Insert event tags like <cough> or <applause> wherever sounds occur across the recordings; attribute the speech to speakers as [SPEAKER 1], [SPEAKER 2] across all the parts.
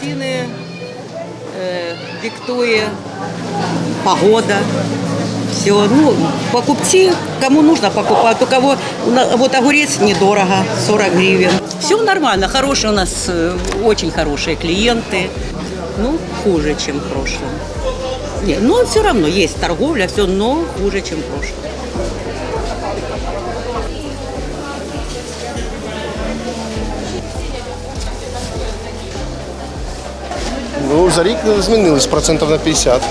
[SPEAKER 1] Ціни е, диктує погода. Все, ну, покупцы, кому нужно покупать, у кого, вот огурец недорого, 40 гривен. Все нормально, хорошие у нас, э, очень хорошие клиенты, ну, хуже, чем в прошлом. Не, ну, все равно есть торговля, все, но хуже, чем в прошлом.
[SPEAKER 2] Ну, за рік змінились процентів на 50.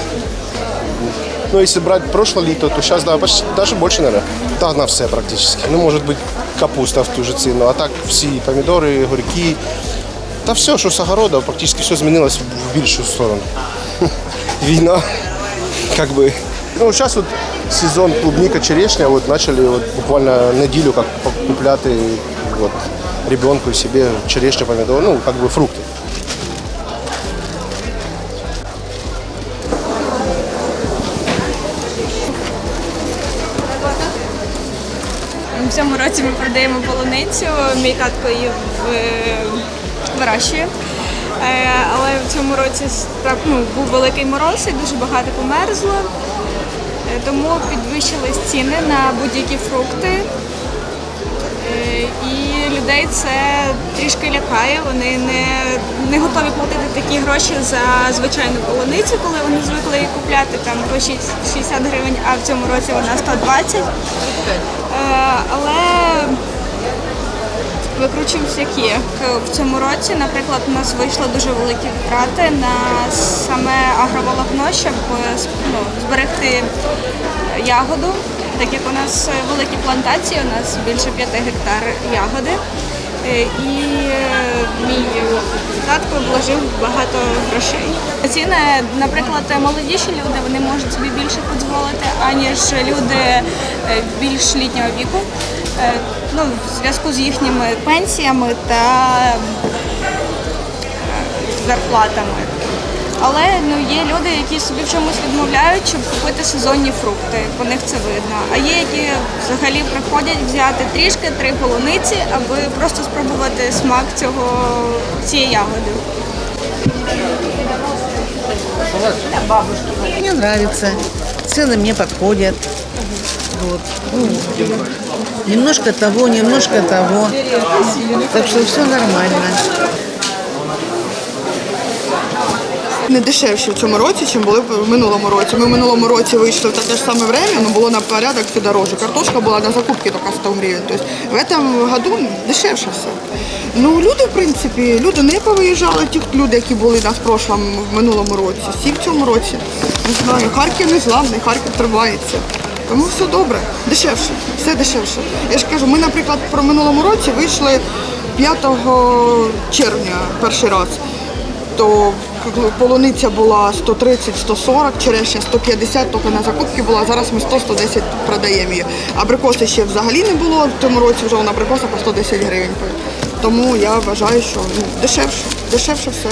[SPEAKER 2] Ну, якщо брати прошлое літо, то зараз да, почти- даже більше, наверное. Та на все практично. Ну, може бути капуста в ту же ціну, а так всі помідори, горьки. Та все, що з огорода, практично все змінилось в більшу сторону. <laughs> Війна, как бы. Ну, зараз от сезон клубника, черешня, от почали от буквально неділю как купляти от, ребенку себе черешню, помідор, ну, как бы фрукти.
[SPEAKER 3] В цьому році ми продаємо полуницю. Мій татко її вирощує. Е, Але в цьому році справ- ну, був великий мороз і дуже багато померзло. Е, Тому підвищились ціни на будь-які фрукти. Е, І людей це трішки лякає. Вони не, не готові платити такі гроші за звичайну полуницю, коли вони звикли її купляти там по 6 60 гривень, а в цьому році вона 120. Е, Але викручуємося як є. В цьому році, наприклад, у нас вийшли дуже великі втрати на саме агроволокно, щоб е, ну, зберегти ягоду. Так як у нас е, великі плантації, у нас більше 5 гектар ягоди. Е, І е, мій татко вложив багато грошей. Ціни, наприклад, молодіші люди вони можуть собі більше дозволити, аніж люди е, більш літнього віку. Ну, в зв'язку з їхніми пенсіями та зарплатами. Але ну, є люди, які собі в чомусь відмовляють, щоб купити сезонні фрукти. По них це видно. А є, які взагалі приходять взяти трішки три полуниці, аби просто спробувати смак цього цієї ягоди.
[SPEAKER 4] Мне нравится. Цены мне подходят. Вот. Ну, немножко того, немножко того. Так что все нормально.
[SPEAKER 5] Не дешевші в цьому році, ніж були в минулому році. Ми в минулому році вийшли в таке ж саме время, але було на порядок все дороже. Картошка була на закупки тільки 100 гривень. Тобто в цьому году дешевше все. Ну, люди, в принципі, люди не повиїжджали, ті люди, які були у нас в прошлому, в минулому році. Всі в цьому році. Не знаю, Харків не зламний, Харків тримається. Тому все добре, дешевше, все дешевше. Я ж кажу, ми, наприклад, про минулому році вийшли 5 червня перший раз то полуниця була 130-140, черешня 150, тільки на закупки була. Зараз ми 100-110 продаємо її. Абрикоси ще взагалі не було. В тому році вже вона абрикоса по 110 гривень. Тому я вважаю, що ну, дешевше, дешевше все.